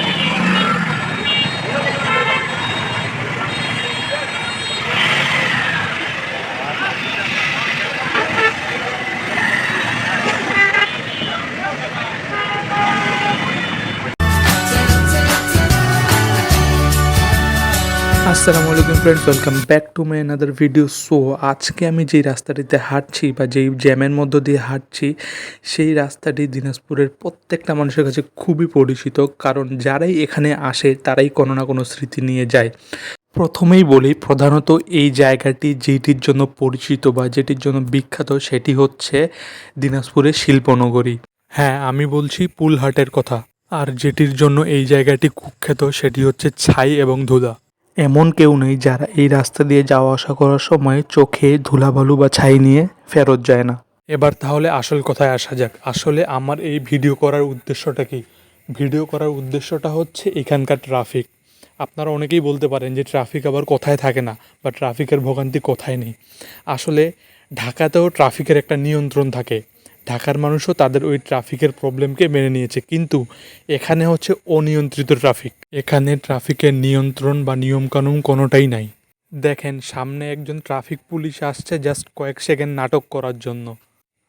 Thank you. আসসালামু আলাইকুম friends welcome back to my another video so আজকে আমি যেই রাস্তাটিতে হাঁটছি বা যেই জ্যামের মধ্য দিয়ে হাঁটছি, সেই রাস্তাটি দিনাজপুরের প্রত্যেকটা মানুষের কাছে খুবই পরিচিত। কারণ যারাই এখানে আসে, তারাই কোনো না কোনো স্মৃতি নিয়ে যায়। প্রথমেই বলি, প্রধানত এই জায়গাটি যেটির জন্য পরিচিত বা যেটির জন্য বিখ্যাত, সেটি হচ্ছে দিনাজপুরের শিল্পনগরী। হ্যাঁ আমি বলছি পুলহাটের কথা। আর যেটির জন্য এই জায়গাটি কুখ্যাত, সেটি হচ্ছে ছাই এবং ধুলা এমন কেউ নেই যারা এই রাস্তা দিয়ে যাওয়া আসা করার সময় চোখে ধুলাবালু বা ছাই নিয়ে ফেরত যায় না। এবার তাহলে আসল কথায় আসা যাক। আসলে আমার এই ভিডিও করার উদ্দেশ্যটা কি? ভিডিও করার উদ্দেশ্যটা হচ্ছে এখানকার ট্রাফিক। আপনারা অনেকেই বলতে পারেন যে ট্রাফিক আবার কোথায় থাকে না বা ট্রাফিকের ভোগান্তি কোথায় নেই। আসলে ঢাকাতেও ট্রাফিকের একটা নিয়ন্ত্রণ থাকে। ঢাকার মানুষও তাদের ওই ট্রাফিকের প্রবলেমকে মেনে নিয়েছে। কিন্তু এখানে হচ্ছে অনিয়ন্ত্রিত ট্রাফিক। এখানে ট্রাফিকের নিয়ন্ত্রণ বা নিয়মকানুন কোনোটাই নাই। দেখেন, সামনে একজন ট্রাফিক পুলিশ আসছে জাস্ট কয়েক সেকেন্ড নাটক করার জন্য।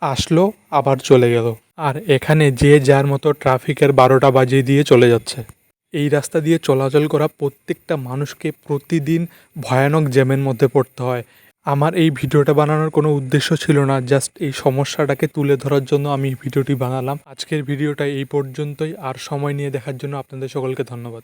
আসলো, আবার চলে গেল। আর এখানে যে যার মতো ট্রাফিকের বারোটা বাজিয়ে দিয়ে চলে যাচ্ছে। এই রাস্তা দিয়ে চলাচল করা প্রত্যেকটা মানুষকে প্রতিদিন ভয়ানক জ্যামের মধ্যে পড়তে হয়। আমার এই ভিডিওটা বানানোর কোনো উদ্দেশ্য ছিল না জাস্ট এই সমস্যাটাকে তুলে ধরার জন্য আমি ভিডিওটি বানালাম। আজকের ভিডিওটা এই পর্যন্তই, আর সময় নিয়ে দেখার জন্য আপনাদের সকলকে ধন্যবাদ।